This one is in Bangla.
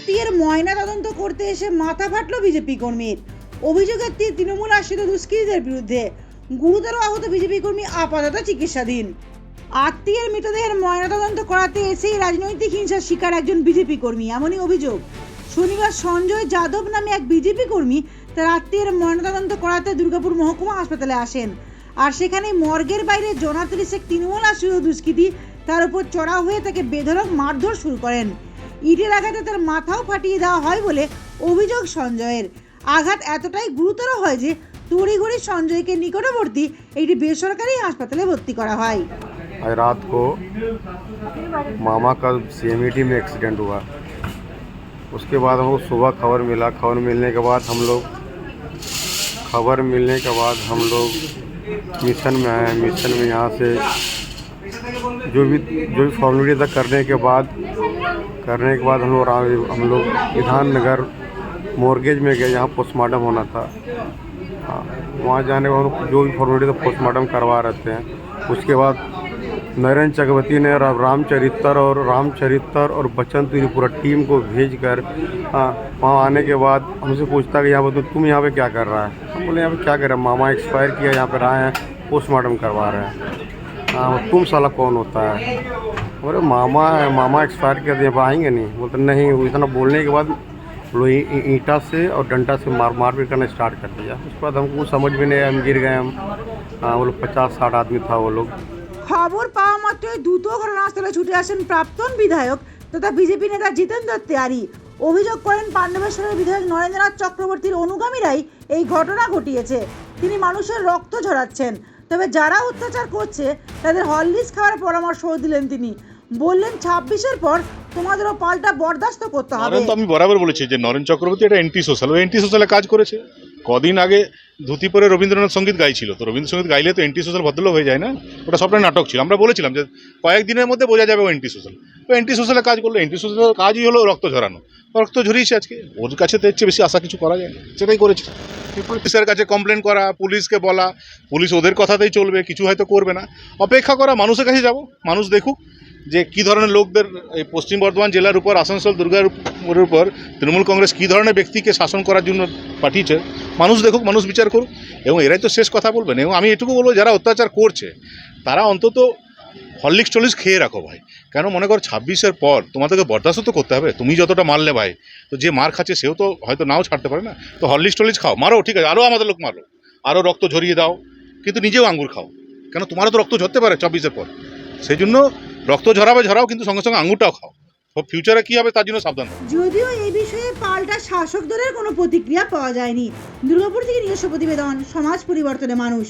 আত্মীয়ের ময়না তদন্ত করতে এসে মাথা ফাটল বিজেপি কর্মীর। অভিযোগের তীর তৃণমূল আশ্রিত দুষ্কৃতীদের বিরুদ্ধে। গুরুতর আহত বিজেপি কর্মী আপাতত চিকিৎসাধীন। আত্মীয়ের মৃতদেহের ময়নাতদন্ত করাতে এসেই রাজনৈতিক হিংসার শিকার একজন বিজেপি কর্মী, এমনই অভিযোগ। শনিবার সঞ্জয় যাদব নামে এক বিজেপি কর্মী তার আত্মীয়ের ময়নাতদন্ত করাতে দুর্গাপুর মহকুমা হাসপাতালে আসেন। আর সেখানে মর্গের বাইরে জনাতুলি শেখ তৃণমূল আশ্রিত দুষ্কৃতী, তার উপর চড়া হয়ে তাকে বেধড়ক মারধর শুরু করেন। ইটের আঘাতে তার মাথাও ফাটিয়ে দেওয়া হয় বলে অভিযোগ সঞ্জয়ের আঘাত এতটাই গুরুতর হয় যে তড়িঘড়ি সঞ্জয়কে নিকটবর্তী একটি বেসরকারি হাসপাতালে ভর্তি করা হয় आज रात को मामा का सीएमईटी में एक्सीडेंट हुआ उसके बाद हमको सुबह खबर मिला खबर मिलने के बाद हम लोग खबर मिलने के बाद हम लोग मिशन में आए मिशन में यहाँ से जो भी जो भी फॉर्मेलिटी था करने के बाद करने के बाद हम लोग हम लोग विधान नगर मोर्गेज में गए यहाँ पोस्टमार्टम होना था। हाँ वहाँ जाने के बाद जो भी फॉर्मेलिटी था पोस्टमार्टम करवा रहते हैं उसके बाद नरेंद्र चक्रवर्ती ने रामचरित्र और रामचरित्र और बच्चन तुरी पूरा टीम को भेज कर वहाँ आने के बाद हमसे पूछता कि यहाँ पर तुम- तुम यहाँ पे क्या कर रहा है? हम बोले, यहाँ पे क्या कर? रहे हैं मामा एक्सपायर किया, यहाँ पर आए हैं पोस्टमार्टम करवा रहे हैं। हाँ तुम साला कौन होता है? बोले मामा है मामा एक्सपायर किया तो यहाँ पर आएंगे नहीं बोलते नहीं वो इतना बोलने के बाद लोग ई- ई- ईंटा से और डंडा से मार मारपीट करना स्टार्ट कर दिया उसके बाद हमको समझ में नहीं आया हम गिर गए हम हाँ वो लोग पचास साठ आदमी था वो लोग খবর পাওয়া মাত্রই দ্রুত ঘটনাস্থলে ছুটে আসেন প্রাক্তন বিধায়ক তথা বিজেপি নেতা জিতেন দত্তিয়ারি অভিযোগ করেন পাণ্ডবেশ্বরের বিধায়ক নরেন্দ্রনাথ চক্রবর্তীর অনুগামীরাই এই ঘটনা ঘটিয়েছে তিনি মানুষের রক্ত ঝরাচ্ছেন তবে যারা অত্যাচার করছে, তাদের হরলিক্স খাওয়ার পরামর্শও দিলেন তিনি। বললেন ছাব্বিশের পর তোমাদেরও পাল্টা বরদাস্ত করতে হবে। তো আমি বরাবর বলেছি যে নরেন চক্রবর্তী এটা এন্টি সোশ্যাল ও এন্টি সোশ্যালে কাজ করেছে। কদিন আগে ধুতি পরে রবীন্দ্রনাথ সংগীত গাইছিল। তো রবীন্দ্রসঙ্গীত গাইলে তো এন্টি সোশ্যাল ভদ্রলোক হয়ে যায় না? ওটা সবটাই নাটক ছিল। আমরা বলেছিলাম যে কয়েকদিনের মধ্যে বোঝা যাবে ও এন্টি সোশ্যাল ও এন্টি সোশ্যালে কাজ করল। এন্টি সোশ্যাল কাজই হলো রক্ত ঝরানো। রক্ত ঝরিয়েছে আজকে। ওর কাছে তো চেয়ে বেশি আশা কিছু করা যায় না। সেটাই করেছে। পুলিশের কাছে কমপ্লেন করা, পুলিশকে বলা, পুলিশ ওদের কথাতেই চলবে, কিছু হয়তো করবে না। অপেক্ষা করা, মানুষের কাছে যাব, মানুষ দেখুক যে কী ধরনের লোকদের এই পশ্চিম বর্ধমান জেলার উপর, আসানসোল, দুর্গার উপর- তৃণমূল কংগ্রেস কী ধরনের ব্যক্তিকে শাসন করার জন্য পাঠিয়েছে, মানুষ দেখুক, মানুষ বিচার করুক। এবং এরাই তো শেষ কথা বলবেন। এবং আমি এটুকু বলব, যারা অত্যাচার করছে, তারা অন্তত হরলিক্স টলিক্স খেয়ে রাখো ভাই। কেন মনে করো ছাব্বিশের পর তোমাদেরকে বরদাস্ত তো করতে হবে, তুমি যতটা মারলে ভাই, তো যে মার খাচ্ছে সেও তো হয়তো নাও ছাড়তে পারে না। তো হরলিক্স টলিক্স খাও, মারো, ঠিক আছে আরও আমাদের লোক মারো আরও রক্ত ঝরিয়ে দাও, কিন্তু নিজেও আঙ্গুর খাও। কেন তোমারও তো রক্ত ঝরতে পারে চব্বিশের পর। সেই জন্য রক্ত ঝরাবে ঝরাও, কিন্তু সঙ্গে সঙ্গে আঙুরটাও খাও। ফিউচারে কী হবে তার জন্য সাবধান। যদিও এই বিষয়ে পাল্টা কোনো প্রতিক্রিয়া পাওয়া যায়নি। দুর্গাপুর থেকে নিজস্ব প্রতিবেদন, সমাজ পরিবর্তনে মানুষ।